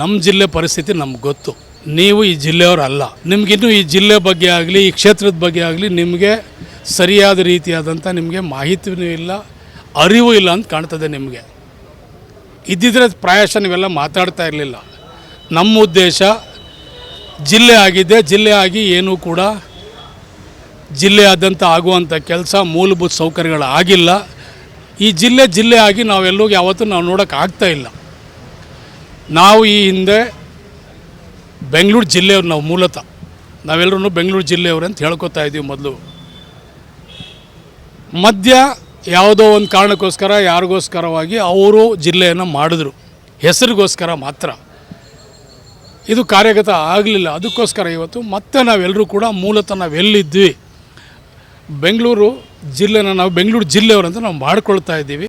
ನಮ್ಮ ಜಿಲ್ಲೆ ಪರಿಸ್ಥಿತಿ ನಮ್ಗೆ ಗೊತ್ತು. ನೀವು ಈ ಜಿಲ್ಲೆಯವರಲ್ಲ ನಿಮಗಿನ್ನೂ ಈ ಜಿಲ್ಲೆ ಬಗ್ಗೆ ಆಗಲಿ, ಈ ಕ್ಷೇತ್ರದ ಬಗ್ಗೆ ಆಗಲಿ ನಿಮಗೆ ಸರಿಯಾದ ರೀತಿಯಾದಂಥ ನಿಮಗೆ ಮಾಹಿತಿಯೂ ಇಲ್ಲ, ಅರಿವು ಇಲ್ಲ ಅಂತ ಕಾಣ್ತದೆ ನಿಮಗೆ. ಇದ್ದಿದ್ರೆ ಪ್ರಾಯಶಃ ನೀವೆಲ್ಲ ಮಾತಾಡ್ತಾ ಇರಲಿಲ್ಲ. ನಮ್ಮ ಉದ್ದೇಶ ಜಿಲ್ಲೆ ಆಗಿದೆ, ಜಿಲ್ಲೆ ಆಗಿ ಏನೂ ಕೂಡ ಜಿಲ್ಲೆಯಾದ್ಯಂತ ಆಗುವಂಥ ಕೆಲಸ ಮೂಲಭೂತ ಸೌಕರ್ಯಗಳು ಆಗಿಲ್ಲ ಈ ಜಿಲ್ಲೆ ಜಿಲ್ಲೆ ಆಗಿ ನಾವೆಲ್ಲೂ ಯಾವತ್ತೂ ನಾವು ನೋಡೋಕ್ಕಾಗ್ತಾ ಇಲ್ಲ. ನಾವು ಈ ಹಿಂದೆ ಬೆಂಗಳೂರು ಜಿಲ್ಲೆಯವ್ರು ನಾವು ಮೂಲತಃ. ನಾವೆಲ್ಲರೂ ಬೆಂಗಳೂರು ಜಿಲ್ಲೆಯವ್ರು ಅಂತ ಹೇಳ್ಕೊತಾ ಇದ್ದೀವಿ ಮೊದಲು. ಮಧ್ಯ ಯಾವುದೋ ಒಂದು ಕಾರಣಕ್ಕೋಸ್ಕರ, ಯಾರಿಗೋಸ್ಕರವಾಗಿ ಅವರು ಜಿಲ್ಲೆಯನ್ನು ಮಾಡಿದ್ರು. ಹೆಸರಿಗೋಸ್ಕರ ಮಾತ್ರ. ಇದು ಕಾರ್ಯಗತ ಆಗಲಿಲ್ಲ. ಅದಕ್ಕೋಸ್ಕರ ಇವತ್ತು ಮತ್ತೆ ನಾವೆಲ್ಲರೂ ಕೂಡ ಮೂಲತಃ ನಾವು ಎಲ್ಲಿದ್ವಿ? ಬೆಂಗಳೂರು ಜಿಲ್ಲೆನ ನಾವು ಬೆಂಗಳೂರು ಜಿಲ್ಲೆಯವರಂತ ನಾವು ಮಾಡ್ಕೊಳ್ತಾ ಇದ್ದೀವಿ.